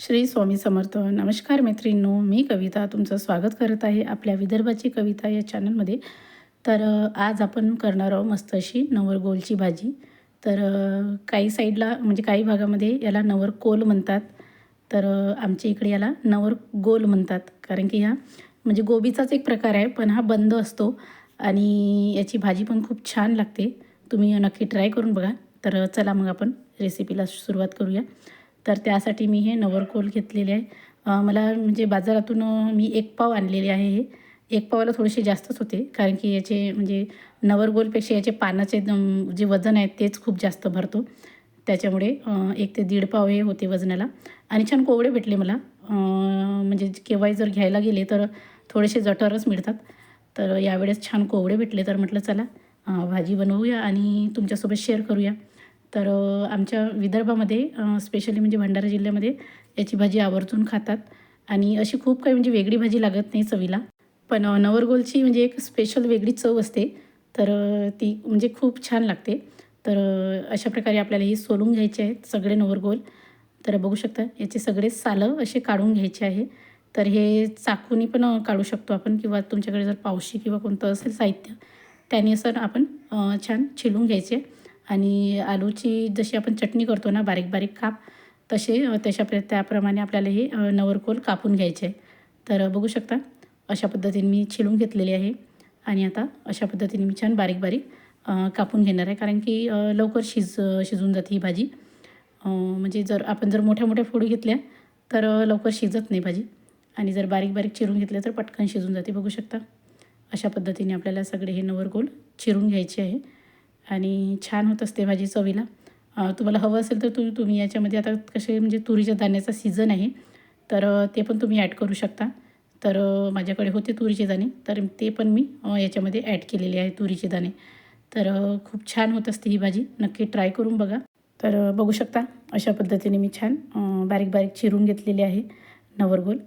श्री स्वामी समर्थ. नमस्कार मैत्रिणींनो मी कविता तुमचं स्वागत करत आहे आपल्या विदर्भाची कविता या चॅनलमध्ये. तर आज आपण करणार आहोत मस्त अशी नवरगोलची भाजी. तर काही साईडला म्हणजे काही भागामध्ये याला नवरकोल म्हणतात. तर आमच्या इकडे याला नवरगोल म्हणतात. कारण की ह्या म्हणजे गोबीचाच एक प्रकार आहे पण हा बंद असतो. आणि याची भाजी पण खूप छान लागते. तुम्ही नक्की ट्राय करून बघा. तर चला मग आपण रेसिपीला सुरुवात करूया. तर त्यासाठी मी हे नवरकोल घेतलेले आहे. मला म्हणजे बाजारातून मी एक पाव आणलेले आहे हे. एक पावाला थोडेसे जास्तच होते कारण की याचे म्हणजे नवरगोलपेक्षा याचे पानाचे जे वजन आहे तेच खूप जास्त भरतो. त्याच्यामुळे एक ते दीड पाव हे होते वजनाला. आणि छान कोवडे भेटले मला. म्हणजे केव्हाही जर घ्यायला गेले तर थोडेसे जटरच मिळतात. तर यावेळेस छान कोवडे भेटले तर म्हटलं चला भाजी बनवूया आणि तुमच्यासोबत शेअर करूया. तर आमच्या विदर्भामध्ये स्पेशली म्हणजे भंडारा जिल्ह्यामध्ये याची भाजी आवर्जून खातात. आणि अशी खूप काही म्हणजे वेगळी भाजी लागत नाही चवीला. पण नवरगोलची म्हणजे एक स्पेशल वेगळी चव असते. तर ती म्हणजे खूप छान लागते. तर अशा प्रकारे आपल्याला ही सोलून घ्यायचे आहेत सगळे नवरगोल. तर बघू शकता याचे सगळे सालं असे काढून घ्यायचे आहे. तर हे चाकूनी पण काढू शकतो आपण किंवा तुमच्याकडे जर पावशी किंवा कोणतं असेल साहित्य त्याने असं आपण छान छिलून घ्यायचे. आणि आलूची जशी आपण चटणी करतो ना बारीक बारीक काप तसे तशा प्र त्याप्रमाणे आपल्याला हे नवरकोल कापून घ्यायचे. आहे तर बघू शकता अशा पद्धतीने मी छिलून घेतलेली आहे. आणि आता अशा पद्धतीने मी छान बारीक बारीक कापून घेणार आहे. कारण की लवकर शिज शिजून जाते ही भाजी. म्हणजे जर आपण जर मोठ्या मोठ्या फोडी घेतल्या तर लवकर शिजत नाही भाजी. आणि जर बारीक बारीक चिरून घेतल्या तर पटकन शिजून जाते. बघू शकता अशा पद्धतीने आपल्याला सगळे हे नवरगोल चिरून घ्यायचे आहे. आणि छान होत असते भाजी चवीला. तुम्हाला हवं असेल तर तु तुम्ही याच्यामध्ये आता कसे म्हणजे तुरीच्या दाण्याचा सीझन आहे तर ते पण तुम्ही ॲड करू शकता. तर माझ्याकडे होते तुरीचे दाणे तर ते पण मी याच्यामध्ये ॲड केलेले आहे तुरीचे दाणे. तर खूप छान होत असते ही भाजी नक्की ट्राय करून बघा. तर बघू शकता अशा पद्धतीने मी छान बारीक बारीक चिरून घेतलेले आहे नवरगोल.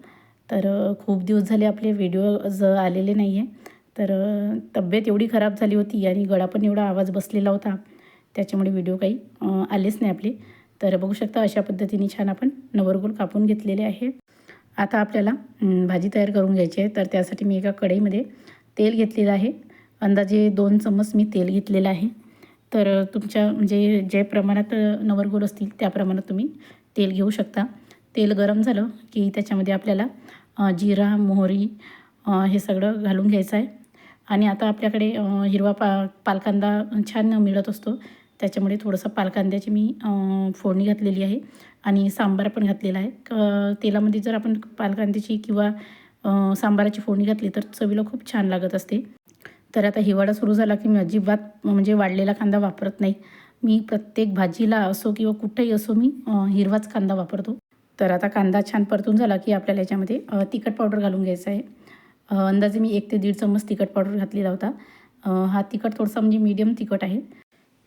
तर खूप दिवस झाले आपले व्हिडिओ ज आलेले नाही आहे तर तब्येत एवढी खराब झाली होती आणि गळा पण एवढा आवाज बसलेला होता त्याच्यामुळे व्हिडिओ काही आलेच नाही आपले. तर बघू शकता अशा पद्धतीने छान आपण नवरगोल कापून घेतलेले आहे. आता आपल्याला भाजी तयार करून घ्यायची आहे. तर त्यासाठी मी एका कढईमध्ये तेल घेतलेलं आहे. अंदाजे दोन चम्मच मी तेल घेतलेलं आहे. तर तुमच्या म्हणजे जे प्रमाणात नवरगोल असतील त्या प्रमाणात तुम्ही तेल घेऊ शकता. तेल गरम झालं की त्याच्यामध्ये आपल्याला जिरा मोहरी हे सगळं घालून घ्यायचं आहे. आणि आता आपल्याकडे हिरवा पा पालकांदा छान मिळत असतो. त्याच्यामुळे थोडंसं पालकांद्याची मी फोडणी घातलेली आहे आणि सांबार पण घातलेला आहे. क तेलामध्ये जर आपण पालकांद्याची किंवा सांबाराची फोडणी घातली तर चवीला खूप छान लागत असते. तर आता हिवाळा सुरू झाला की मी अजिबात म्हणजे वाढलेला कांदा वापरत नाही. मी प्रत्येक भाजीला असो किंवा कुठेही असो मी हिरवाच कांदा वापरतो. तर आता कांदा छान परतून झाला की आपल्याला याच्यामध्ये तिखट पावडर घालून घ्यायचा आहे. अंदाजे मी एक ते दीड चम्मच तिखट पावडर घातलेला होता. हा तिखट थोडासा म्हणजे मीडियम तिखट आहे.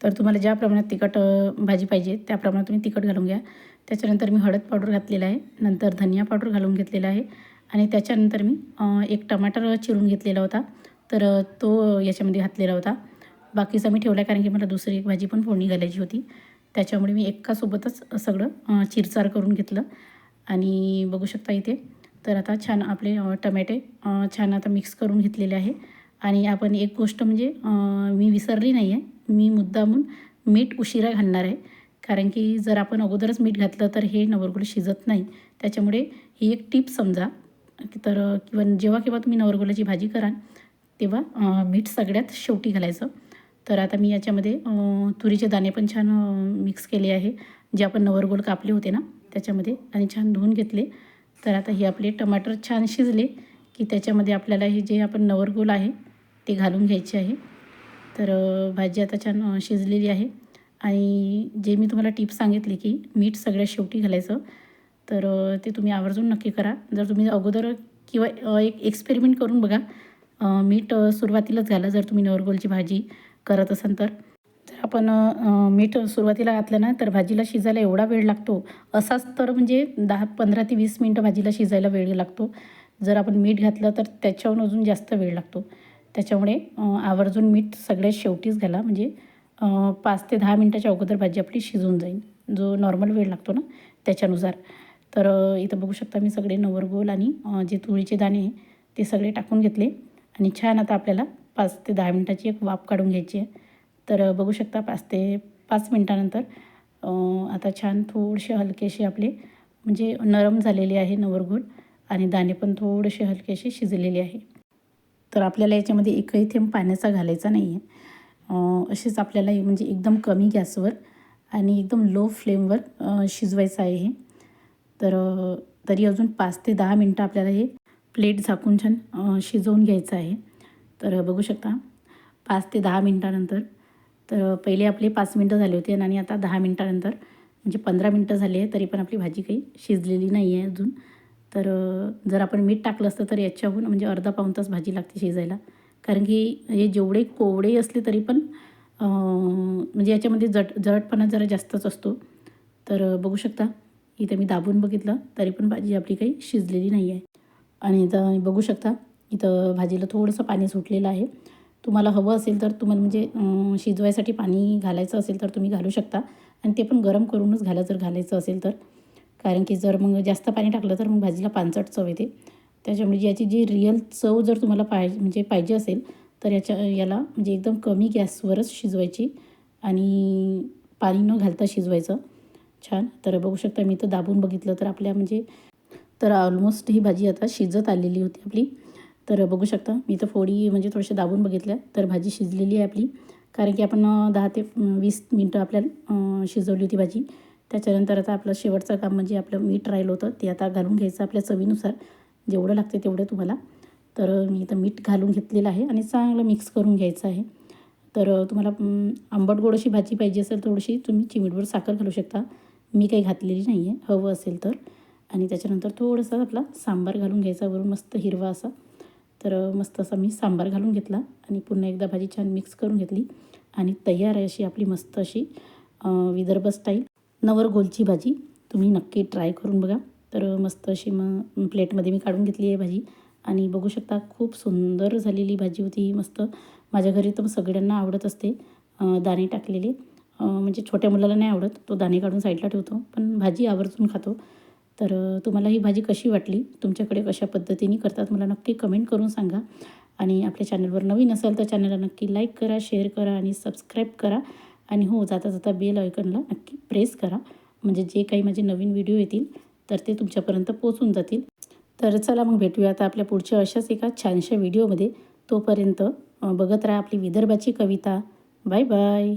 तर तुम्हाला ज्या प्रमाणात तिखट भाजी पाहिजे त्या प्रमाणात तुम्ही तिखट घालून घ्या. त्याच्यानंतर मी हळद पावडर घातलेला आहे. नंतर धनिया पावडर घालून घेतलेला आहे. आणि त्याच्यानंतर मी एक टमाटर चिरून घेतलेला होता. तर तो याच्यामध्ये घातलेला होता. बाकीचा मी ठेवला कारण की मला दुसरी एक भाजी पण फोडणी घालायची होती. त्याच्यामुळे मी एकासोबतच सगळं चिरचार करून घेतलं. आणि बघू शकता इथे तर आता छान आपले टमॅटे छान आता मिक्स करून घेतलेले आहे. आणि आपण एक गोष्ट म्हणजे मी विसरली नाही आहे मी मुद्दामून मीठ उशिरा घालणार आहे. कारण की जर आपण अगोदरच मीठ घातलं तर हे नवरगोल शिजत नाही. त्याच्यामुळे ही एक टीप समजा तर किंवा जेव्हा केव्हा तुम्ही नवरगोलाची भाजी कराल तेव्हा मीठ सगळ्यात शेवटी घालायचं. तर आता मी याच्यामध्ये तुरीचे दाणे पण छान मिक्स केले आहे. जे आपण नवरगोल कापले होते ना त्याच्यामध्ये. आणि छान धुवून घेतले. तर आता हे आपले टमाटर छान शिजले की त्याच्यामध्ये आपल्याला हे जे आपण नवरगोल आहे ते घालून घ्यायचे आहे. तर भाजी आता छान शिजलेली आहे. आणि जे मी तुम्हाला टिप्स सांगितली की मीठ सगळ्यात शेवटी घालायचं तर ते तुम्ही आवर्जून नक्की करा. जर तुम्ही अगोदर किंवा एक एक्सपेरिमेंट करून बघा मीठ सुरुवातीलाच घाला जर तुम्ही नवरगोलची भाजी करत असाल तर. आपण मीठ सुरुवातीला घातलं ना तर भाजीला शिजायला एवढा वेळ लागतो. असाच तर म्हणजे दहा पंधरा ते वीस मिनटं भाजीला शिजायला वेळ लागतो. जर आपण मीठ घातलं तर त्याच्याहून अजून जास्त वेळ लागतो. त्याच्यामुळे आवर्जून मीठ सगळ्यात शेवटीच घाला. म्हणजे पाच ते दहा मिनटाच्या अगोदर भाजी आपली शिजून जाईल. जो नॉर्मल वेळ लागतो ना त्याच्यानुसार. तर इथं बघू शकता मी सगळे नवरगोल आणि जे तुळीचे दाणे आहे ते सगळे टाकून घेतले. आणि छान आता आपल्याला पाच ते दहा मिनटाची एक वाफ काढून घ्यायची आहे. तर बघू शकता पाच ते पाच मिनटानंतर आता छान थोडेसे हलकेसे आपले म्हणजे नरम झालेले आहे नवरगुड आणि दाणे पण थोडेसे हलकेसे शिजलेले आहे. तर आपल्याला याच्यामध्ये एकही थेंब पाण्याचा घालायचा नाही आहे असेच आपल्याला म्हणजे एकदम कमी गॅसवर आणि एकदम लो फ्लेमवर शिजवायचं आहे हे. तर तरी अजून पाच ते दहा मिनटं आपल्याला हे प्लेट झाकून छान शिजवून घ्यायचं आहे. तर बघू शकता पाच ते दहा मिनटानंतर तर पहिले आपले पाच मिनटं झाले होते आणि आता दहा मिनटानंतर म्हणजे पंधरा मिनटं झाले तरी पण आपली भाजी काही शिजलेली नाही आहे अजून. तर जर आपण मीठ टाकलं असतं तर याच्याहून म्हणजे अर्धा पाऊण तास भाजी लागते शिजायला. कारण की हे जेवढे कोवडे असले तरी पण म्हणजे याच्यामध्ये जट जळटपणा जरा जास्तच असतो. तर बघू शकता इथं मी दाबून बघितलं तरी पण भाजी आपली काही शिजलेली नाही आहे. आणि इथं बघू शकता इथं भाजीला थोडंसं पाणी सुटलेलं आहे. तुम्हाला हवं असेल तर तुम्हाला म्हणजे शिजवायसाठी पाणी घालायचं असेल तर तुम्ही घालू शकता. आणि ते पण गरम करूनच घाला जर घालायचं असेल तर. कारण की जर मग जास्त पाणी टाकलं तर मग भाजीला पानसट चव येते. त्याच्यामुळे याची जी रिअल चव जर तुम्हाला पाहिजे म्हणजे पाहिजे असेल तर याच्या याला म्हणजे एकदम कमी गॅसवरच शिजवायची. आणि पाणी न घालता शिजवायचं. छान. तर बघू शकता मी तर दाबून बघितलं तर आपल्या म्हणजे तर ऑलमोस्ट ही भाजी आता शिजत आलेली होती आपली. तर बघू शकता मी तर फोडी म्हणजे थोडेसे दाबून बघितल्या तर भाजी शिजलेली आहे आपली. कारण की आपण दहा ते वीस मिनटं आपल्याला शिजवली होती भाजी. त्याच्यानंतर आता आपलं शेवटचं काम म्हणजे आपलं मीठ राहिलं होतं ते आता घालून घ्यायचं आपल्या चवीनुसार. जेवढं लागते तेवढं तुम्हाला. तर मी इथं मीठ घालून घेतलेलं आहे आणि चांगलं मिक्स करून घ्यायचं आहे. तर तुम्हाला आंबट गोड अशी भाजी पाहिजे असेल थोडीशी तुम्ही चिमीटभर साखर घालू शकता. मी काही घातलेली नाही आहे हवं असेल तर. आणि त्याच्यानंतर थोडंसं आपला सांबार घालून घ्यायचा वरून मस्त हिरवा असा. तर मस्त असा मी सांबार घालून घेतला आणि पुन्हा एकदा भाजी छान मिक्स करून घेतली. आणि तयार आहे अशी आपली मस्त अशी विदर्भ स्टाईल नवरगोलची भाजी. तुम्ही नक्की ट्राय करून बघा. तर मस्त अशी मग प्लेटमध्ये मी काढून घेतली आहे भाजी. आणि बघू शकता खूप सुंदर झालेली भाजी होती मस्त. माझ्या घरी तर सगळ्यांना आवडत असते. दाणे टाकलेले. म्हणजे छोट्या मुलाला नाही आवडत. तो दाणे काढून साईडला ठेवतो. पण भाजी आवर्जून खातो. तर तुम्हाला ही भाजी कशी वाटली? तुमच्याकडे कशा पद्धतीने करतात? मला नक्की कमेंट करून सांगा. आणि आपल्या चॅनलवर नवीन असाल तर चॅनलला नक्की लाईक करा शेअर करा आणि सबस्क्राईब करा. आणि हो जाता जाता बेल आयकनला नक्की प्रेस करा. म्हणजे जे काही माझे नवीन व्हिडिओ येतील तर ते तुमच्यापर्यंत पोचून जातील. तर चला मग भेटूया आता आपल्या पुढच्या अशाच एका छानशा व्हिडिओमध्ये तोपर्यंत बघत राहा आपली विदर्भाची कविता. Bye bye